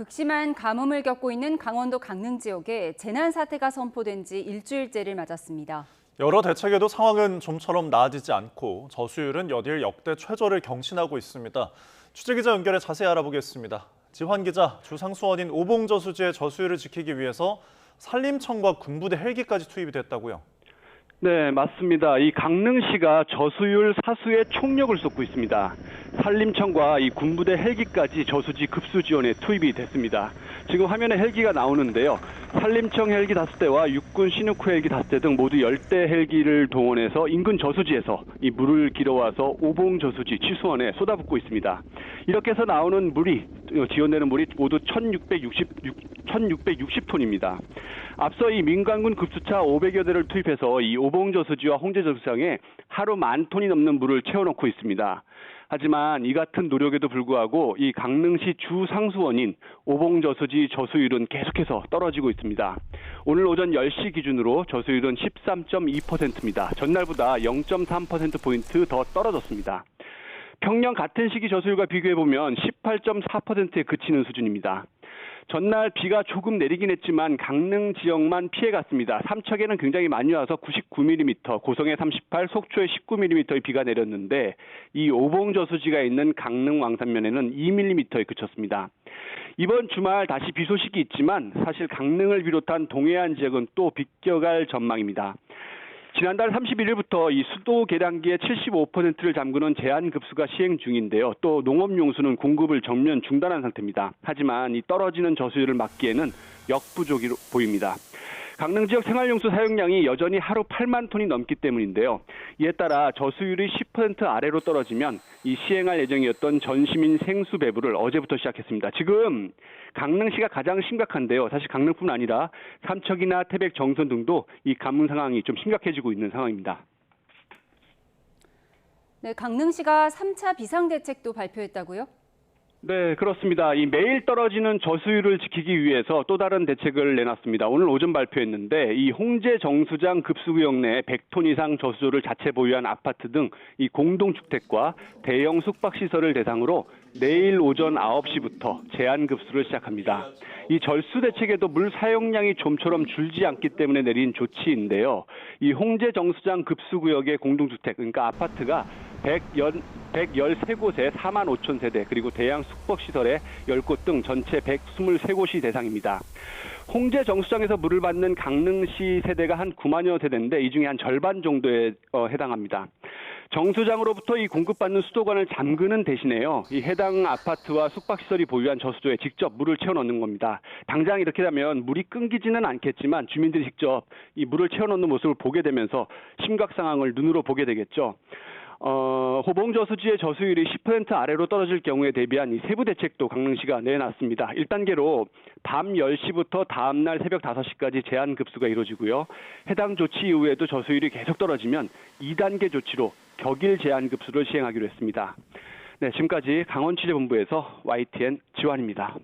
극심한 가뭄을 겪고 있는 강원도 강릉 지역에 재난 사태가 선포된 지 일주일째를 맞았습니다. 여러 대책에도 상황은 좀처럼 나아지지 않고 저수율은 여딜 역대 최저를 경신하고 있습니다. 취재기자 연결해 자세히 알아보겠습니다. 지환 기자, 주상수원인 오봉저수지의 저수율을 지키기 위해서 산림청과 군부대 헬기까지 투입이 됐다고요. 네, 맞습니다. 이 강릉시가 저수율 사수에 총력을 쏟고 있습니다. 산림청과 이 군부대 헬기까지 저수지 급수 지원에 투입이 됐습니다. 지금 화면에 헬기가 나오는데요. 산림청 헬기 다섯 대와 육군 신우쿠 헬기 다섯 대 등 모두 10대 헬기를 동원해서 인근 저수지에서 이 물을 길어와서 오봉 저수지 취수원에 쏟아붓고 있습니다. 이렇게 해서 나오는 물이 어, 지원되는 물이 모두 1660, 1660톤입니다. 앞서 이 민간군 급수차 500여 대를 투입해서 이 오봉 저수지와 홍제 저수장에 하루 만 톤이 넘는 물을 채워넣고 있습니다. 하지만 이 같은 노력에도 불구하고 이 강릉시 주 상수원인 오봉저수지 저수율은 계속해서 떨어지고 있습니다. 오늘 오전 10시 기준으로 저수율은 13.2%입니다. 전날보다 0.3%포인트 더 떨어졌습니다. 평년 같은 시기 저수율과 비교해보면 18.4%에 그치는 수준입니다. 전날 비가 조금 내리긴 했지만 강릉 지역만 피해갔습니다. 삼척에는 굉장히 많이 와서 99mm, 고성에 38, 속초에 19mm의 비가 내렸는데 이 오봉저수지가 있는 강릉 왕산면에는 2mm에 그쳤습니다. 이번 주말 다시 비 소식이 있지만 사실 강릉을 비롯한 동해안 지역은 또 비껴갈 전망입니다. 지난달 31일부터 이 수도 계량기의 75%를 잠그는 제한 급수가 시행 중인데요. 또 농업용수는 공급을 전면 중단한 상태입니다. 하지만 이 떨어지는 저수율을 막기에는 역부족이 보입니다. 강릉 지역 생활용수 사용량이 여전히 하루 8만 톤이 넘기 때문인데요. 이에 따라 저수율이 10% 아래로 떨어지면 이 시행할 예정이었던 전시민 생수 배부를 어제부터 시작했습니다. 지금 강릉시가 가장 심각한데요. 사실 강릉뿐 아니라 삼척이나 태백, 정선 등도 이 가뭄 상황이 좀 심각해지고 있는 상황입니다. 네, 강릉시가 3차 비상대책도 발표했다고요? 네, 그렇습니다. 이 매일 떨어지는 저수율을 지키기 위해서 또 다른 대책을 내놨습니다. 오늘 오전 발표했는데 이 홍제 정수장 급수구역 내 100톤 이상 저수조를 자체 보유한 아파트 등 이 공동주택과 대형 숙박시설을 대상으로 내일 오전 9시부터 제한 급수를 시작합니다. 이 절수 대책에도 물 사용량이 좀처럼 줄지 않기 때문에 내린 조치인데요. 이 홍제 정수장 급수구역의 공동주택, 그러니까 아파트가 110, 113곳에 4만 5천 세대 그리고 대양 숙박시설에 10곳 등 전체 123곳이 대상입니다. 홍제 정수장에서 물을 받는 강릉시 세대가 한 9만여 세대인데 이 중에 한 절반 정도에 어, 해당합니다. 정수장으로부터 이 공급받는 수도관을 잠그는 대신에요. 이 해당 아파트와 숙박시설이 보유한 저수조에 직접 물을 채워 넣는 겁니다. 당장 이렇게 되면 물이 끊기지는 않겠지만 주민들이 직접 이 물을 채워 넣는 모습을 보게 되면서 심각 상황을 눈으로 보게 되겠죠. 어, 호봉저 수지의 저수율이 10% 아래로 떨어질 경우에 대비한 이 세부 대책도 강릉시가 내놨습니다. 1단계로 밤 10시부터 다음날 새벽 5시까지 제한 급수가 이루어지고요. 해당 조치 이후에도 저수율이 계속 떨어지면 2단계 조치로 격일 제한 급수를 시행하기로 했습니다. 네, 지금까지 강원 취재본부에서 YTN 지환입니다.